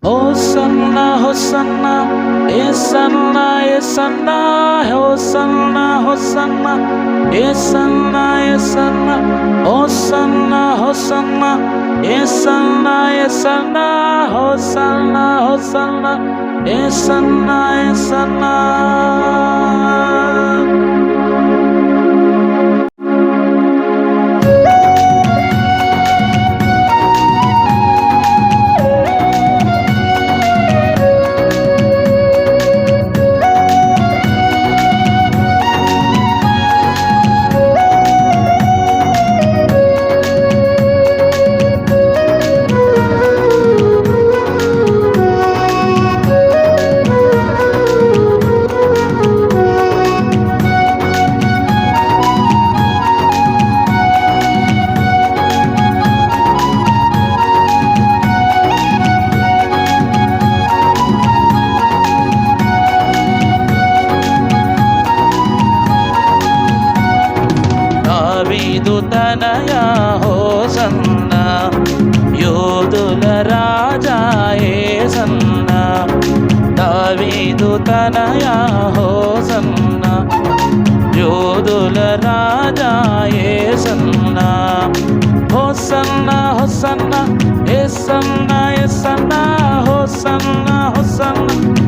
Hosanna, Hosanna, Esanna, Esanna, Hosanna, Hosanna, Esanna, Esanna, Hosanna, Hosanna, Esanna, Esanna, Hosanna, Hosanna, Esanna, Hosanna, దావీదు తనయ హోసన్న యోధుల రాజా ఏసన్న హోసన్న హోసన్న ఏసన్న ఏసన్న హోసన్న హోసన్న